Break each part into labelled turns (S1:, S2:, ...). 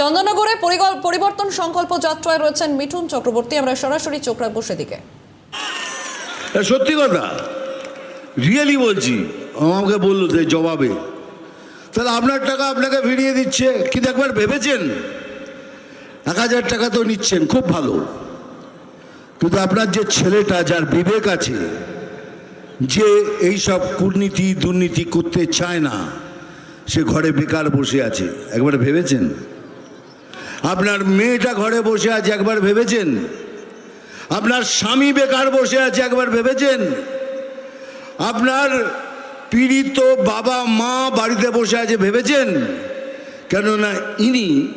S1: চন্দননগরে পরিবর্তন সংকল্প যাত্রায় রয়েছেন মিঠুন চক্রবর্তী। আমরা সরাসরি চোখ রাখব সেদিকে।
S2: সত্যি কথা? রিয়েলি বলছি। আমাকে বলল যে জবাবে। তাহলে আপনার টাকা আপনাকে ফিরিয়ে দিচ্ছে? কিন্তু একবার ভেবেছেন? এক হাজার টাকা তো নিচ্ছেন, খুব ভালো। কিন্তু আপনার যে ছেলেটা, যার বিবেক আছে, যে এই সব কূটনীতি, দুর্নীতি করতে চায় না, সে ঘরে বেকার বসে আছে। একবার ভেবেছেন? আপনার মেয়েটা ঘরে বসে আছে, একবার ভেবেছেন? আপনার স্বামী বেকার বসে আছে, একবার ভেবেছেন? আপনার পীড়িত বাবা, মা বাড়িতে বসে আছে, ভেবেছেন? কেননা ইনি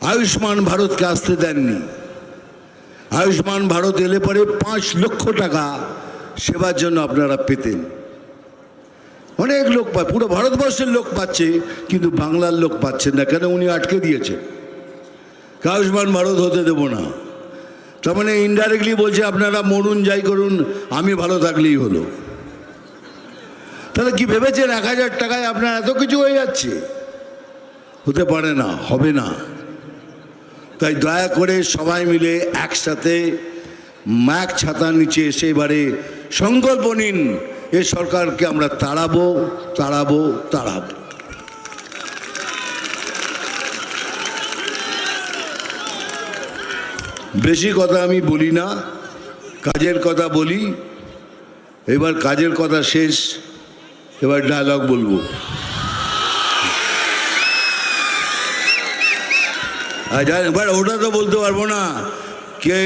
S2: আয়ুষ্মান ভারতকে আসতে দেননি। আয়ুষ্মান ভারত এলে পরে পাঁচ লক্ষ টাকা সেবার জন্য আপনারা পেতেন। অনেক লোক পায় পুরো ভারতবর্ষের লোক পাচ্ছে, কিন্তু বাংলার লোক পাচ্ছেন না। কেন উনি আটকে দিয়েছেন? আয়ুষ্মান ভারত হতে দেব না। তার মানে ইনডাইরেক্টলি বলছে, আপনারা মরুন, যাই করুন, আমি ভালো থাকলেই হলো। তাহলে কি ভেবেছেন এক হাজার টাকায় আপনার এত কিছু হয়ে যাচ্ছে? হতে পারে না, হবে না। তাই দয়া করে সবাই মিলে একসাথে ম্যাক ছাতার নিচে এসে এবারে সংকল্প নিন, এ সরকারকে আমরা তাড়াবো তাড়াবো তাড়াবো। বেশি কথা আমি বলি না, কাজের কথা বলি, এবার কাজের কথা শেষ, এবার ডায়লগ বলব। এবার ওটা তো বলতে পারব না, কে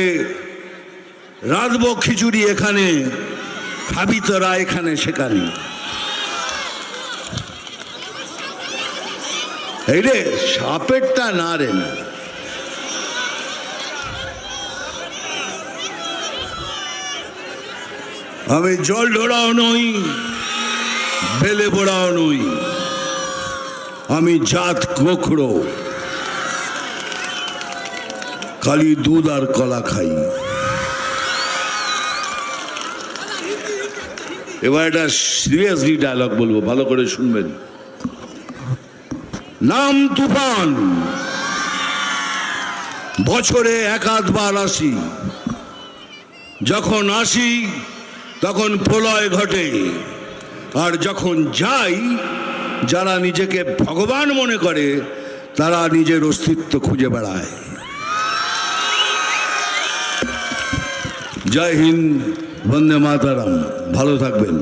S2: রাঁধবো খিচুড়ি এখানে, খাবি তোরা এখানে সেখানে। এই রে, সাপেরটা না রে না। আমি জল ঢোড়াও নই, বেলে পোড়াও নই। আমি জাত গোখরো খালি দুধ আর কলা খাই। এবার একটা সিরিয়াসলি ডায়লগ বলব, ভালো করে শুনবেন। নাম তুফান। বছরে এক আধবার আসি। যখন আসি তখন প্রলয় ঘটে। আর যখন যাই যারা নিজেকে ভগবান মনে করে, তারা নিজের অস্তিত্ব খুঁজে বেড়ায়। জয় হিন্দ, বন্দে মাতারাম। ভালো থাকবেন।